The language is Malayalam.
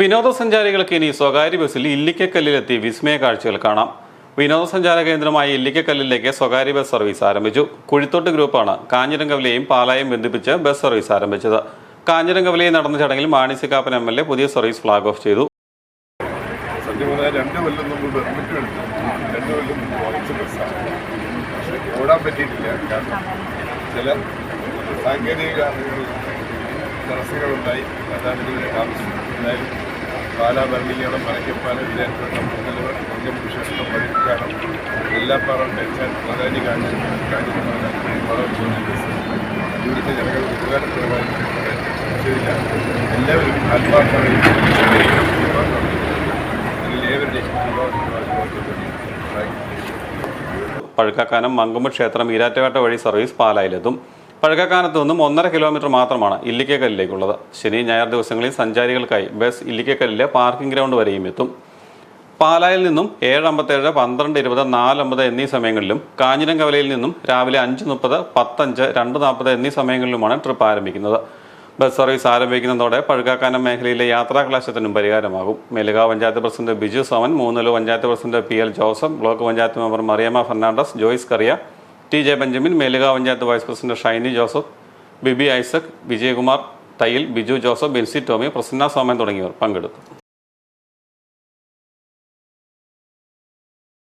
വിനോദസഞ്ചാരികൾക്ക് ഇനി സ്വകാര്യ ബസ്സിൽ ഇല്ലിക്കക്കല്ലിലെത്തി വിസ്മയ കാഴ്ചകൾ കാണാം. വിനോദസഞ്ചാര കേന്ദ്രമായ ഇല്ലിക്കക്കല്ലിലേക്ക് സ്വകാര്യ ബസ് സർവീസ് ആരംഭിച്ചു. കുഴിത്തോട്ട് ഗ്രൂപ്പാണ് കാഞ്ഞിരങ്കവലയും പാലായും ബന്ധിപ്പിച്ച് ബസ് സർവീസ് ആരംഭിച്ചത്. കാഞ്ഞിരങ്കവലയിൽ നടന്ന ചടങ്ങിൽ മാണിസിക്കാപ്പൻ എം എൽ എ പുതിയ സർവീസ് ഫ്ലാഗ് ഓഫ് ചെയ്തു. ചില സാങ്കേതിക തടസ്സങ്ങളുണ്ടായി. അതാണ് ഇതിന്റെ ആവശ്യം എന്തായാലും പാലാ ഭരണീയണം മലയ്ക്കപ്പാല വിജയപേട്ട മുതലവർ കൊല്ലം വിശേഷണം പതിക്കാടം എല്ലാപ്പാറം ടെൻഷൻ പ്രാധാന്യ കാണിച്ചു കാണിക്കുന്ന വളരെ ഇവിടുത്തെ ജനങ്ങൾ ഉപകാരപ്രദമായി എല്ലാവരും പഴുക്കാക്കാനം മങ്കുമ്പ് ക്ഷേത്രം ഈരാറ്റുകാട്ട വഴി സർവീസ് പാലായിലെത്തും. പഴുക്കാക്കാനത്ത് നിന്നും ഒന്നര കിലോമീറ്റർ മാത്രമാണ് ഇല്ലിക്കക്കല്ലിലേക്കുള്ളത്. ശനി ഞായർ ദിവസങ്ങളിൽ സഞ്ചാരികൾക്കായി ബസ് ഇല്ലിക്കക്കല്ലിലെ പാർക്കിംഗ് ഗ്രൗണ്ട് വരെയും എത്തും. പാലായിൽ നിന്നും ഏഴ് അമ്പത്തേഴ് പന്ത്രണ്ട് ഇരുപത് നാല് അമ്പത് എന്നീ സമയങ്ങളിലും കാഞ്ഞിരംകവലയിൽ നിന്നും രാവിലെ അഞ്ച് മുപ്പത് പത്തഞ്ച് രണ്ട് നാൽപ്പത് എന്നീ സമയങ്ങളിലുമാണ് ട്രിപ്പ് ആരംഭിക്കുന്നത്. ബസ് സർവീസ് ആരംഭിക്കുന്നതോടെ പഴുക്കാക്കാനം മേഖലയിലെ യാത്രാക്ലാശത്തിനും പരിഹാരമാകും. Melukavu panchayat president Biju Soman Moonnilavu panchayat president P L Joseph block panchayat member Mariyamma Fernandez Joyce Kariya T J Benjamin Meluka panchayat vice president Shiny Joseph Bibi Isaac Vijayakumar Thayyil Biju Joseph Bency Tomy Prasanna Soman തുടങ്ങിയവർ പങ്കെടുത്തു.